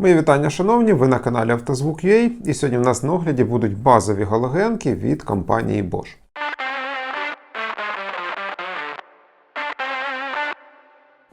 Мої вітання, шановні! Ви на каналі Автозвук.ua і сьогодні в нас на огляді будуть базові галогенки від компанії Bosch.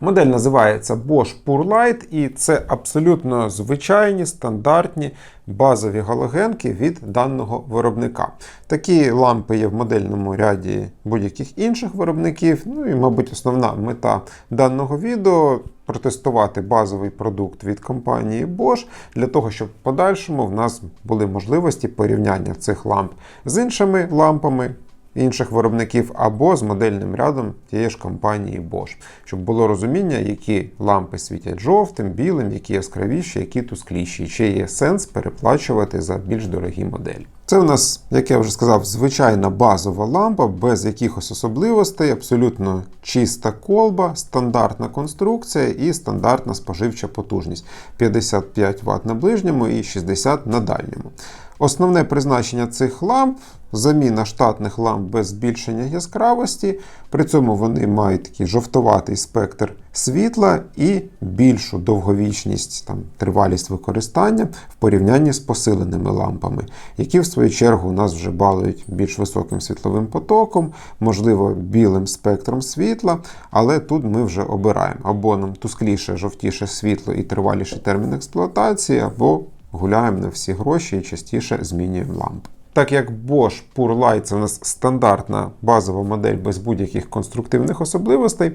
Модель називається Bosch Pure Light, і це абсолютно звичайні стандартні базові галогенки від даного виробника. Такі лампи є в модельному ряді будь-яких інших виробників. Ну і, мабуть, основна мета даного відео протестувати базовий продукт від компанії Bosch для того, щоб в подальшому в нас були можливості порівняння цих ламп з іншими лампами інших виробників або з модельним рядом тієї ж компанії Bosch, щоб було розуміння, які лампи світять жовтим, білим, які яскравіші, які тускліші, чи є сенс переплачувати за більш дорогі моделі. Це у нас, як я вже сказав, звичайна базова лампа без якихось особливостей, абсолютно чиста колба, стандартна конструкція і стандартна споживча потужність 55 Вт на ближньому і 60 на дальньому. Основне призначення цих ламп заміна штатних ламп без збільшення яскравості. При цьому вони мають такий жовтоватий спектр світла і більшу довговічність, там, тривалість використання в порівнянні з посиленими лампами, які в свою чергу у нас вже балують більш високим світловим потоком, можливо, білим спектром світла, але тут ми вже обираємо або нам тускліше, жовтіше світло і триваліший термін експлуатації, або гуляємо на всі гроші і частіше змінюємо лампи. Так як Bosch Pure Light це у нас стандартна базова модель без будь-яких конструктивних особливостей,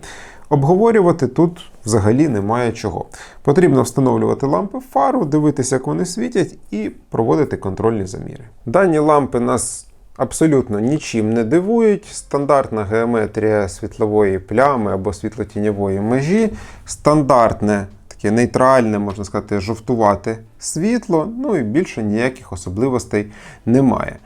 обговорювати тут взагалі немає чого. Потрібно встановлювати лампи в фару, дивитися, як вони світять, і проводити контрольні заміри. Дані лампи нас абсолютно нічим не дивують. Стандартна геометрія світлової плями або світлотіньової межі, стандартне таке нейтральне, можна сказати, жовтувате світло, ну і більше ніяких особливостей немає.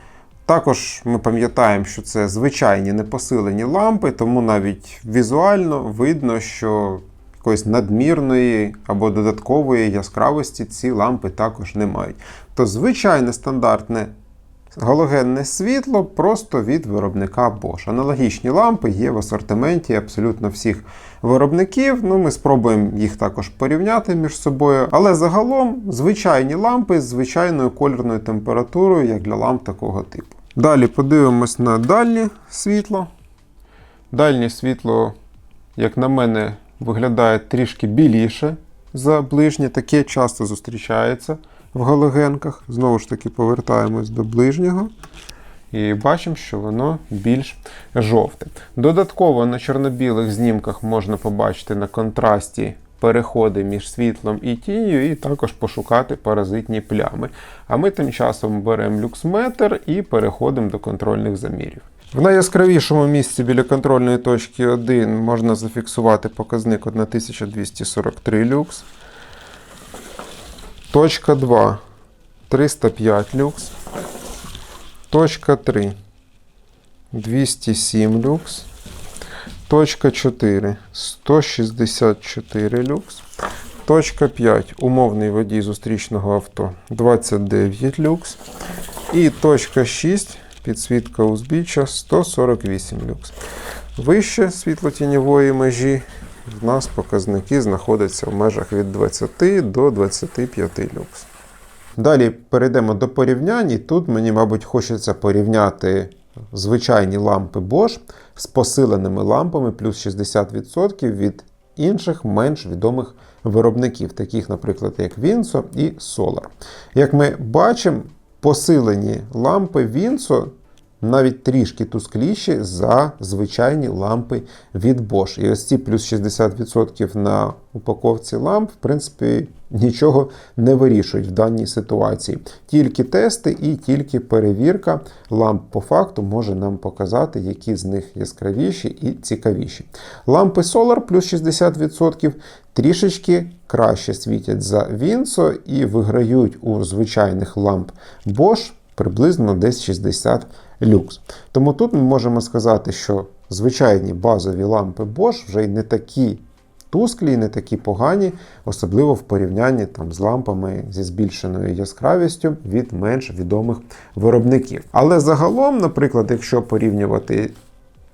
Також ми пам'ятаємо, що це звичайні непосилені лампи, тому навіть візуально видно, що якоїсь надмірної або додаткової яскравості ці лампи також не мають. То звичайне стандартне галогенне світло просто від виробника Bosch. Аналогічні лампи є в асортименті абсолютно всіх виробників. Ну, Ми спробуємо їх також порівняти між собою. Але загалом звичайні лампи з звичайною кольорною температурою, як для ламп такого типу. Далі подивимось на дальнє світло. Дальнє світло, як на мене, виглядає трішки біліше за ближнє. Таке часто зустрічається в галогенках. Знову ж таки, повертаємось до ближнього. І бачимо, що воно більш жовте. Додатково на чорно-білих знімках можна побачити на контрасті переходи між світлом і тінню, і також пошукати паразитні плями. А ми тим часом беремо люксметр і переходимо до контрольних замірів. В найяскравішому місці біля контрольної точки 1 можна зафіксувати показник 1243 люкс. Точка 2 305 люкс. Точка 3 207 люкс. Точка 4 164 люкс. Точка 5 умовний водій зустрічного авто 29 люкс. І точка 6 підсвітка узбіччя 148 люкс. Вище світлотіньової межі в нас показники знаходяться в межах від 20 до 25 люкс. Далі перейдемо до порівнянь. І тут мені, мабуть, хочеться порівняти звичайні лампи Bosch з посиленими лампами плюс 60% від інших менш відомих виробників, таких, наприклад, як Vinso і Solar. Як ми бачимо, посилені лампи Vinso навіть трішки тускліші за звичайні лампи від Bosch. І ось ці плюс 60% на упаковці ламп, в принципі, нічого не вирішують в даній ситуації. Тільки тести і тільки перевірка ламп по факту може нам показати, які з них яскравіші і цікавіші. Лампи Solar плюс 60% трішечки краще світять за Vinso і виграють у звичайних ламп Bosch приблизно десь 60 люкс. Тому тут ми можемо сказати, що звичайні базові лампи Bosch вже й не такі тусклі, і не такі погані, особливо в порівнянні там, з лампами зі збільшеною яскравістю від менш відомих виробників. Але загалом, наприклад, якщо порівнювати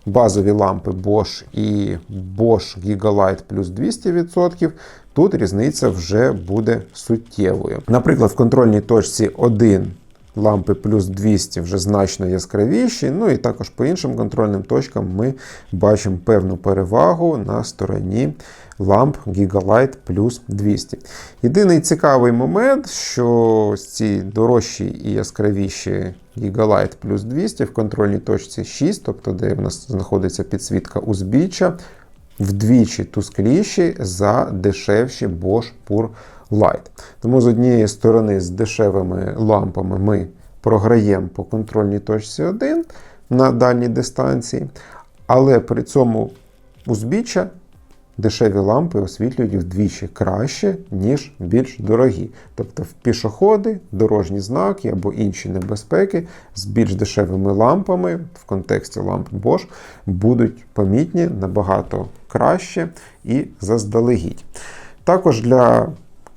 базові лампи Bosch і Bosch Gigalight плюс 200%, тут різниця вже буде суттєвою. Наприклад, в контрольній точці 1 лампи плюс 200 вже значно яскравіші. Ну і також по іншим контрольним точкам ми бачимо певну перевагу на стороні ламп Gigalight плюс 200. Єдиний цікавий момент, що ці дорожчі і яскравіші Gigalight плюс 200 в контрольній точці 6, тобто де в нас знаходиться підсвітка узбіччя, вдвічі тускліші за дешевші Bosch Pure Light. Тому з однієї сторони, з дешевими лампами ми програємо по контрольній точці 1 на дальній дистанції, але при цьому узбіччя дешеві лампи освітлюють вдвічі краще, ніж більш дорогі. Тобто в пішоходи, дорожні знаки або інші небезпеки з більш дешевими лампами в контексті ламп Bosch будуть помітні набагато краще і заздалегідь. Також для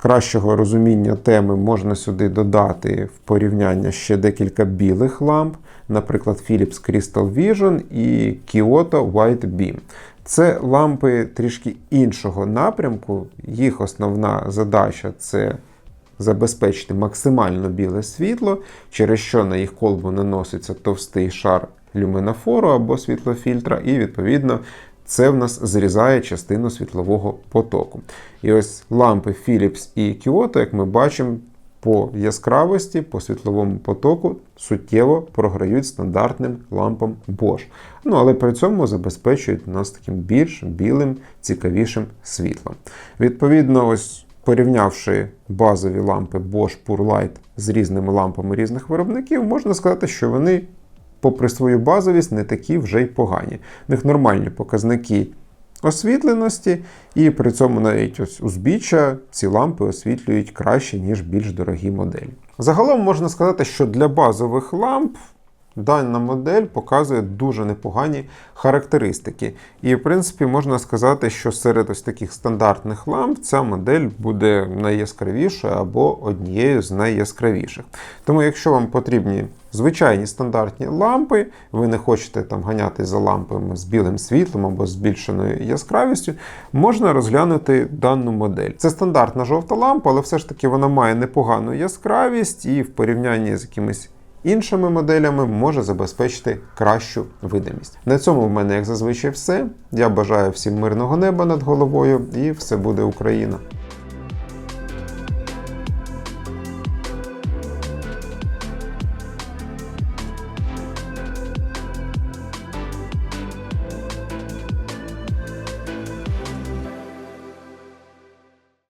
кращого розуміння теми можна сюди додати в порівняння ще декілька білих ламп, наприклад, Philips Crystal Vision і Kyoto White Beam. Це лампи трішки іншого напрямку. Їх основна задача це забезпечити максимально біле світло, через що на їх колбу наноситься товстий шар люминофору або світлофільтра, і відповідно. Це в нас зрізає частину світлового потоку. І ось лампи Philips і Kyoto, як ми бачимо, по яскравості, по світловому потоку суттєво програють стандартним лампам Bosch. Ну, але при цьому забезпечують нас таким більш білим, цікавішим світлом. Відповідно, ось порівнявши базові лампи Bosch Pure Light з різними лампами різних виробників, можна сказати, що вони попри свою базовість, не такі вже й погані. В них нормальні показники освітленості, і при цьому навіть ось узбіччя ці лампи освітлюють краще, ніж більш дорогі моделі. Загалом можна сказати, що для базових ламп. Дана модель показує дуже непогані характеристики. І, в принципі, можна сказати, що серед ось таких стандартних ламп ця модель буде найяскравішою або однією з найяскравіших. Тому, якщо вам потрібні звичайні стандартні лампи, ви не хочете там ганяти за лампами з білим світлом або збільшеною яскравістю, можна розглянути дану модель. Це стандартна жовта лампа, але все ж таки вона має непогану яскравість і в порівнянні з якимись іншими моделями може забезпечити кращу видимість. На цьому в мене, як зазвичай, все. Я бажаю всім мирного неба над головою і все буде Україна!